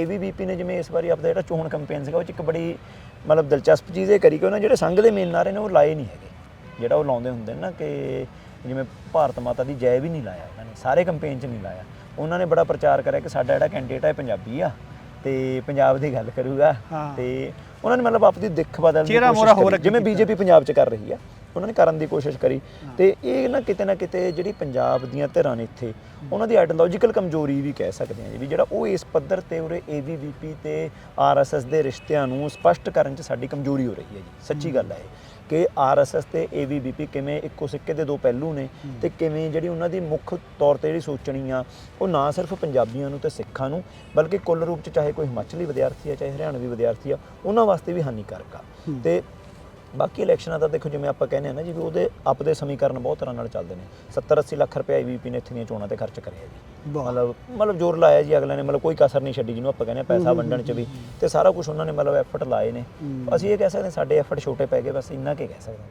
ABVP ਨੇ ਜਿਵੇਂ ਇਸ ਵਾਰੀ ਆਪਦਾ ਜਿਹੜਾ ਚੋਣ ਕੈਂਪੇਨ ਸੀਗਾ ਉਹ ਚ ਇੱਕ ਬੜੀ ਮਤਲਬ ਦਿਲਚਸਪ ਚੀਜ਼ ਇਹ ਕਰੀ ਕਿ ਉਹਨਾਂ ਜਿਹੜੇ ਸੰਘ ਦੇ ਮੇਨ ਨਾਰੇ ਨੇ ਉਹ ਲਾਏ ਨਹੀਂ ਹੈਗੇ। ਜਿਹੜਾ ਉਹ ਲਾਉਂਦੇ ਹੁੰਦੇ ਨੇ ਨਾ ਕਿ ਜਿਵੇਂ ਭਾਰਤ ਮਾਤਾ ਦੀ ਜੈ ਵੀ ਨਹੀਂ ਲਾਇਆ ਉਹਨਾਂ ਨੇ ਸਾਰੇ ਕੈਂਪੇਨ 'ਚ ਨਹੀਂ ਲਾਇਆ। ਉਹਨਾਂ ਨੇ ਬੜਾ ਪ੍ਰਚਾਰ ਕਰਿਆ ਕਿ ਸਾਡਾ ਜਿਹੜਾ ਕੈਂਡੀਡੇਟ ਹੈ ਪੰਜਾਬੀ ਆ ਤੇ ਪੰਜਾਬ ਦੀ ਗੱਲ ਕਰੂਗਾ। ਤੇ ਉਹਨਾਂ ਨੇ ਮਤਲਬ ਆਪਣੀ ਦਿੱਖ ਬਦਲਣ ਦੀ ਕੋਸ਼ਿਸ਼ ਅੱਗੇ ਜਿਵੇਂ ਕੀਤਾ। ਬੀਜੇਪੀ ਪੰਜਾਬ 'ਚ ਕਰ ਰਹੀ ਆ। ਉਹਨਾਂ ਨੇ ਕਰਨ ਦੀ ਕੋਸ਼ਿਸ਼ ਕਰੀ। ਤੇ ਇਹ ਨਾ ਕਿਤੇ ਨਾ ਕਿਤੇ ਜਿਹੜੀ ਪੰਜਾਬ ਦੀਆਂ ਧਿਰਾਂ ਨੇ ਇੱਥੇ ਉਹਨਾਂ ਦੀ ਆਈਡੀਓਲੋਜੀਕਲ ਕਮਜ਼ੋਰੀ ਵੀ ਕਹਿ ਸਕਦੇ ਹਾਂ ਜੀ ਵੀ ਜਿਹੜਾ ਉਹ ਇਸ ਪੱਧਰ ਤੇ ਉਰੇ ਏਬੀਵੀਪੀ ਤੇ ਆਰਐਸਐਸ ਦੇ ਰਿਸ਼ਤਿਆਂ ਨੂੰ ਸਪਸ਼ਟ ਕਰਨ 'ਚ ਸਾਡੀ ਕਮਜ਼ੋਰੀ ਹੋ ਰਹੀ ਹੈ ਜੀ। ਸੱਚੀ ਗੱਲ ਹੈ ਕਿ ਆਰਐਸਐਸ ਤੇ ਏਬੀਵੀਪੀ ਕਿਵੇਂ ਇੱਕੋ ਸਿੱਕੇ ਦੇ ਦੋ ਪਹਿਲੂ ਨੇ ਤੇ ਕਿਵੇਂ ਜਿਹੜੀ ਉਹਨਾਂ ਦੀ ਮੁੱਖ ਤੌਰ ਤੇ ਜਿਹੜੀ ਸੋਚਣੀ ਆ ਉਹ ਨਾ ਸਿਰਫ ਪੰਜਾਬੀਆਂ ਨੂੰ ਤੇ ਸਿੱਖਾਂ ਨੂੰ ਬਲਕਿ ਕੁੱਲ ਰੂਪ ਚ ਚਾਹੇ ਕੋਈ ਹਿਮਾਚਲੀ ਵਿਦਿਆਰਥੀ ਆ ਚਾਹੇ ਹਰਿਆਣਵੀ ਵਿਦਿਆਰਥੀ ਆ ਉਹਨਾਂ ਵਾਸਤੇ ਵੀ ਹਾਨੀਕਾਰਕ ਆ। ਤੇ ਬਾਕੀ ਇਲੈਕਸ਼ਨਾਂ ਦਾ ਦੇਖੋ ਜਿਵੇਂ ਆਪਾਂ ਕਹਿੰਦੇ ਆ ਨਾ ਜੀ ਵੀ ਉਹਦੇ ਆਪਦੇ ਸਮੀਕਰਨ ਬਹੁਤ ਤਰ੍ਹਾਂ ਨਾਲ ਚੱਲਦੇ ਨੇ। 70 80 ਲੱਖ ਰੁਪਏ ਈਵੀਪੀ ਨੇ ਇੱਥੇ ਦੀਆਂ ਚੋਣਾਂ ਤੇ ਖਰਚ ਕਰਿਆ ਜੀ। ਮਤਲਬ ਮਤਲਬ ਜ਼ੋਰ ਲਾਇਆ ਜੀ ਅਗਲੇ ਨੇ ਮਤਲਬ ਕੋਈ ਕਸਰ ਨਹੀਂ ਛੱਡੀ ਜਿਹਨੂੰ ਆਪਾਂ ਕਹਿੰਦੇ ਆ ਪੈਸਾ ਵੰਡਣ ਚ ਵੀ। ਤੇ ਸਾਰਾ ਕੁਝ ਉਹਨਾਂ ਨੇ ਮਤਲਬ ਐਫਰਟ ਲਾਏ ਨੇ। ਅਸੀਂ ਇਹ ਕਹਿ ਸਕਦੇ ਸਾਡੇ ਐਫਰਟ ਛੋਟੇ ਪੈ ਗਏ ਬਸ ਇੰਨਾ ਕੀ ਕਹਿ ਸਕਦੇ